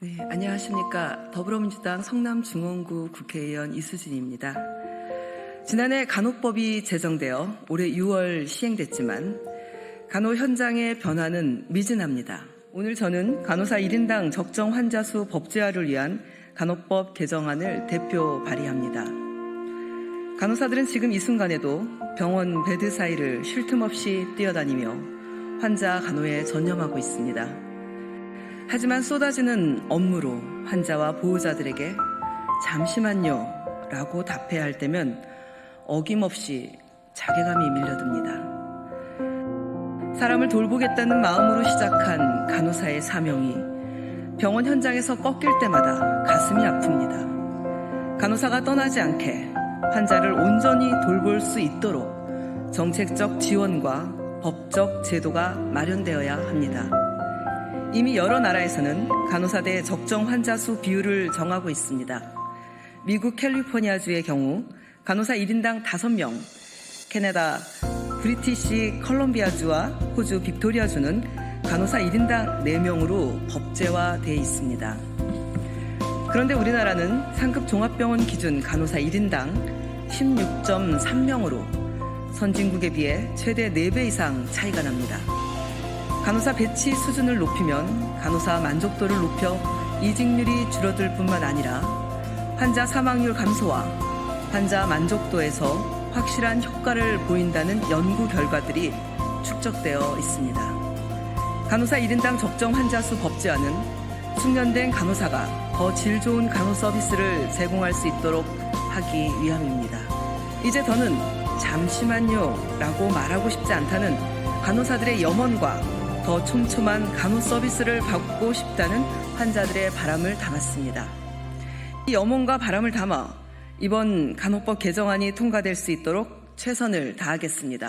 네, 안녕하십니까. 더불어민주당 성남 중원구 국회의원 이수진입니다. 지난해 간호법이 제정되어 올해 6월 시행됐지만 간호 현장의 변화는 미진합니다. 오늘 저는 간호사 1인당 적정 환자 수 법제화를 위한 간호법 개정안을 대표 발의합니다. 간호사들은 지금 이 순간에도 병원 베드 사이를 쉴 틈 없이 뛰어다니며 환자 간호에 전념하고 있습니다. 하지만 쏟아지는 업무로 환자와 보호자들에게 잠시만요 라고 답해야 할 때면 어김없이 자괴감이 밀려듭니다. 사람을 돌보겠다는 마음으로 시작한 간호사의 사명이 병원 현장에서 꺾일 때마다 가슴이 아픕니다. 간호사가 떠나지 않게 환자를 온전히 돌볼 수 있도록 정책적 지원과 법적 제도가 마련되어야 합니다. 이미 여러 나라에서는 간호사대 적정 환자 수 비율을 정하고 있습니다. 미국 캘리포니아주의 경우 간호사 1인당 5명, 캐나다 브리티시 컬럼비아주와 호주 빅토리아주는 간호사 1인당 4명으로 법제화되어 있습니다. 그런데 우리나라는 상급 종합병원 기준 간호사 1인당 16.3명으로 선진국에 비해 최대 4배 이상 차이가 납니다. 간호사 배치 수준을 높이면 간호사 만족도를 높여 이직률이 줄어들 뿐만 아니라 환자 사망률 감소와 환자 만족도에서 확실한 효과를 보인다는 연구 결과들이 축적되어 있습니다. 간호사 1인당 적정 환자 수 법제화는 숙련된 간호사가 더 질 좋은 간호 서비스를 제공할 수 있도록 하기 위함입니다. 이제 더는 잠시만요 라고 말하고 싶지 않다는 간호사들의 염원과 더 촘촘한 간호 서비스를 받고 싶다는 환자들의 바람을 담았습니다. 이 염원과 바람을 담아 이번 간호법 개정안이 통과될 수 있도록 최선을 다하겠습니다.